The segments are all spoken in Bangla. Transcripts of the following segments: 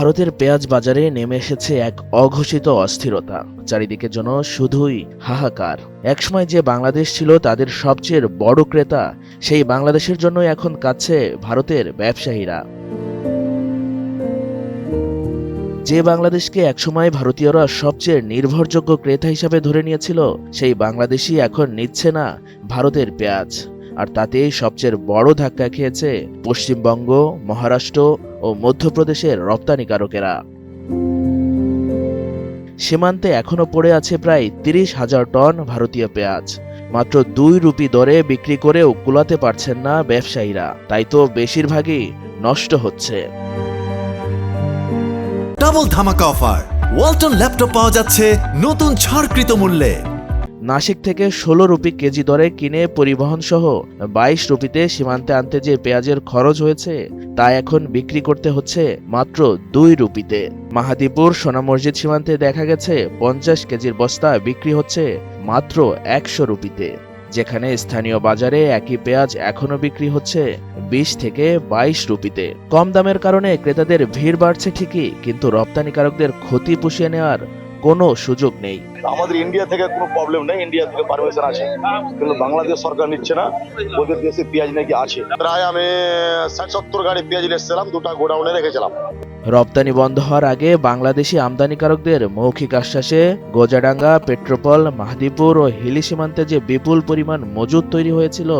ভারতের পেঁয়াজ বাজারে নেমে এসেছে এক অঘোষিত অস্থিরতা। চারিদিকে যেন শুধুই হাহাকার। একসময় যে বাংলাদেশ ছিল তাদের সবচেয়ে বড় ক্রেতা, সেই বাংলাদেশের জন্য এখন কাছে ভারতের ব্যবসায়ীরা। যে বাংলাদেশকে একসময় ভারতীয়রা সবচেয়ে নির্ভরযোগ্য ক্রেতা হিসাবে ধরে নিয়েছিল, সেই বাংলাদেশই এখন নিচ্ছে না ভারতের পেঁয়াজ। আর তাতেই সবচেয়ে বড় ধাক্কা খেয়েছে পশ্চিমবঙ্গ, মহারাষ্ট্র ও মধ্যপ্রদেশের রপ্তানিকারকেরা সীমান্তে এখনও পড়ে আছে প্রায় তিরিশ হাজার টন ভারতীয় পেঁয়াজ। মাত্র দুই রুপি দরে বিক্রি করেও কুলাতে পারছেন না ব্যবসায়ীরা। তাই তো বেশিরভাগই নষ্ট হচ্ছে। ডাবল ধামাকা অফার ওয়ালটন ল্যাপটপ পাওয়া যাচ্ছে নতুন ছাড়কৃত মূল্যে। নাসিক থেকে ষোলো রুপি কেজি দরে কিনে পরিবহন সহ বাইশ রুপিতে সীমান্তে আনতে যে পেঁয়াজের খরচ হয়েছে, তা এখন বিক্রি করতে হচ্ছে মাত্র দুই রুপিতে। মাহাদিপুর সোনা মসজিদ সীমান্তে দেখা গেছে, পঞ্চাশ কেজির বস্তা বিক্রি হচ্ছে মাত্র একশো রুপিতে। যেখানে স্থানীয় বাজারে একই পেঁয়াজ এখনও বিক্রি হচ্ছে বিশ থেকে বাইশ রুপিতে। কম দামের কারণে ক্রেতাদের ভিড় বাড়ছে ঠিকই, কিন্তু রপ্তানিকারকদের ক্ষতি পুষিয়ে নেওয়ার কোনো সুযোগ নেই। আমাদের ইন্ডিয়া থেকে কোনো প্রবলেম নেই ইন্ডিয়া থেকে পারমিশন আছে। কিন্তু বাংলাদেশ সরকার নিচ্ছে না ওদের দেশে পেঁয়াজ নাকি আছে। প্রায় আমি ষাট সত্তর গাড়ি পেঁয়াজ এসেছিলাম দুটা গোডাউনে রেখেছিলাম। রপ্তানি বন্ধ হওয়ার আগে বাংলাদেশি আমদানিকারকদের মৌখিক আশ্বাসে গোজাডাঙ্গা পেট্রোপল মাহদিপুর ও হিলি সীমান্তে যে বিপুল পরিমাণ মজুদ তৈরি হয়েছিল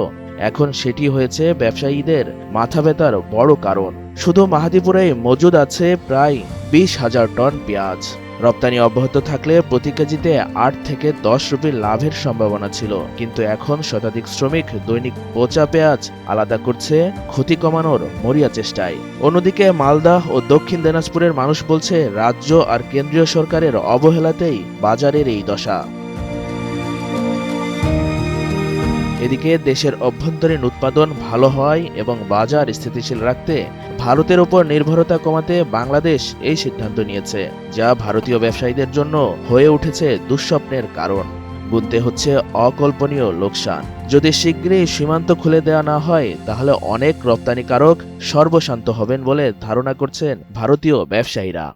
এখন সেটি হয়েছে ব্যবসায়ীদের মাথা ব্যথার বড় কারণ। শুধু মাহাদিপুরেই মজুদ আছে প্রায় বিশ হাজার টন পেঁয়াজ। রপ্তানি অব্যাহত থাকলে প্রতি কেজিতে আট থেকে দশ রুপি লাভের সম্ভাবনা ছিল। কিন্তু এখন শতাধিক শ্রমিক দৈনিক পচা পেঁয়াজ আলাদা করছে, ক্ষতি কমানোর মরিয়া চেষ্টায়। অন্যদিকে মালদাহ ও দক্ষিণ দিনাজপুরের মানুষ বলছে, রাজ্য আর কেন্দ্রীয় সরকারের অবহেলাতেই বাজারের এই দশা। এদিকে দেশের অভ্যন্তরীণ উৎপাদন ভালো হয় এবং বাজার স্থিতিশীল রাখতে ভারতের ওপর নির্ভরতা কমাতে বাংলাদেশ এই সিদ্ধান্ত নিয়েছে, যা ভারতীয় ব্যবসায়ীদের জন্য হয়ে উঠেছে দুঃস্বপ্নের কারণ। গুনতে হচ্ছে অকল্পনীয় লোকসান। যদি শীঘ্রই সীমান্ত খুলে দেওয়া না হয়, তাহলে অনেক রপ্তানিকারক সর্বশান্ত হবেন বলে ধারণা করছেন ভারতীয় ব্যবসায়ীরা।